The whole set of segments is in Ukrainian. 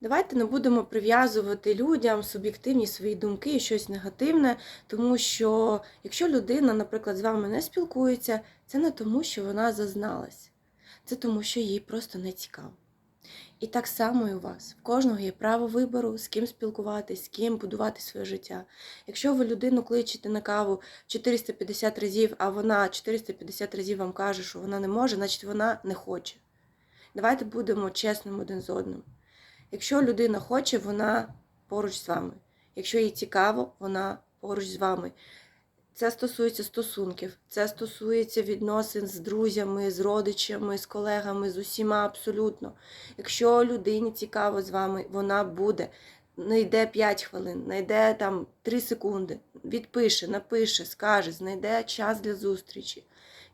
Давайте не будемо прив'язувати людям суб'єктивні свої думки і щось негативне, тому що якщо людина, наприклад, з вами не спілкується, це не тому, що вона зазналась, це тому, що їй просто не цікаво. І так само і у вас. В кожного є право вибору, з ким спілкуватись, з ким будувати своє життя. Якщо ви людину кличете на каву 450 разів, а вона 450 разів вам каже, що вона не може, значить вона не хоче. Давайте будемо чесними один з одним. Якщо людина хоче, вона поруч з вами. Якщо їй цікаво, вона поруч з вами. Це стосується стосунків, це стосується відносин з друзями, з родичами, з колегами, з усіма абсолютно. Якщо людині цікаво з вами, вона буде. Знайде 5 хвилин, знайде там 3 секунди, відпише, напише, скаже, знайде час для зустрічі.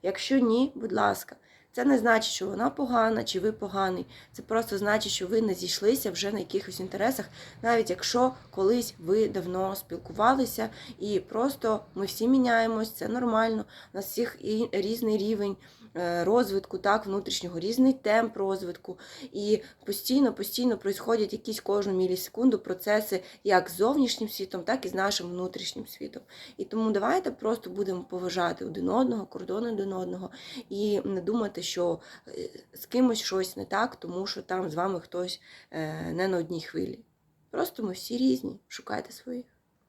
Якщо ні, будь ласка, це не значить, що вона погана чи ви поганий. Це просто значить, що ви не зійшлися вже на якихось інтересах, навіть якщо колись ви давно спілкувалися, і просто ми всі міняємось, це нормально. У нас всіх і різний рівень е, розвитку, так, внутрішнього, різний темп розвитку. І постійно, постійно происходять якісь кожну мілісекунду процеси як з зовнішнім світом, так і з нашим внутрішнім світом. І тому давайте просто будемо поважати один одного, кордони один одного, і не думати, що е, з кимось щось не так, тому що там з вами хтось е, не на одній хвилі. Просто ми всі різні, шукайте своїх.